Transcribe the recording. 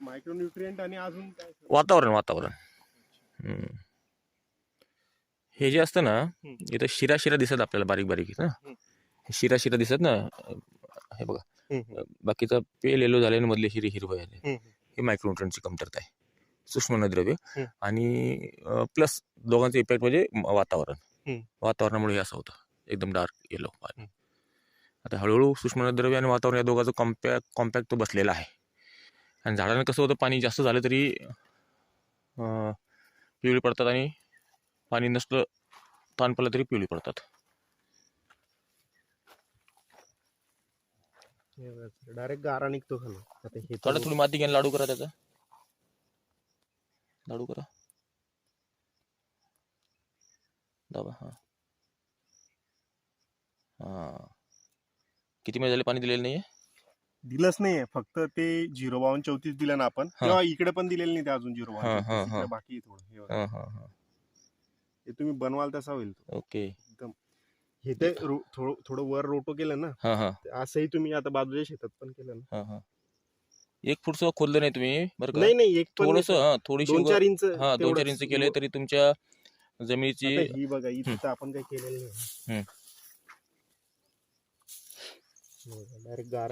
Micronutrient आणि अजून काय? वातावरण वातावरण हम्म. हे जे असतं ना हम्म. इथं शिरा शिरा दिसत आपल्याला बारीक बारीक हम्म. हे शिरा शिरा दिसत ना हे बघा हम्म, बाकीचा पेल येलो झाले आणि मधले हिरे हिरवे झाले हम्म, हे मायक्रोन्युट्रनची कमतरता आहे सूक्ष्म द्रव्य हम्म. आणि प्लस दोघांचा इफेक्ट म्हणजे म- वातावरण हम्म. वातावरणामुळे हे असं होतं एकदम डार्क येलो हम्म. आता हळूहळू सूक्ष्म द्रव्य आणि वातावरण या दोघांचं कॉम्पॅक्ट कॉम्पॅक्ट तो बसलेला आहे आणि झाडांना कसं होतं पाणी जास्त झालं तरी पिवळी पडतात आणि पाणी नसलं ताण पडलं तरी पिवळी पडतात. डायरेक्ट गारा निघतो खाली हे थोडं थोडी माती घ्या लाडू करा त्याचा. लाडू करा. दाबा हा. हा. किती महिने झाले पाणी दिलेलं नाहीये? दिलंच नाहीये फक्त ते झिरो बावन चौतीस दिलं ना आपण. तेव्हा इकडे पण दिलेलं नाही ते अजून झिरो बावन. बाकी आहे थोडं हे बघा. तुम्ही बनवाल तसा होईल तो. ओके एकदम हे ते रो- थोडं थोडं वर रोटो केलं ना हा हा ते असंही तुम्ही आता बाजूच्या शेतात पण केलं ना हा हा एक फूट सुद्धा खोदलं नाही तुम्ही बरं का नाही नाही एक पण थोडस नाही, हा थोडीशी दोन चार इंच हा दोन चार तेवढंच. इंच केले तरी तुमच्या जमिनीची आता ही बघा इथं तर आपण काही केलेलं नाही. डायरेक्ट गारा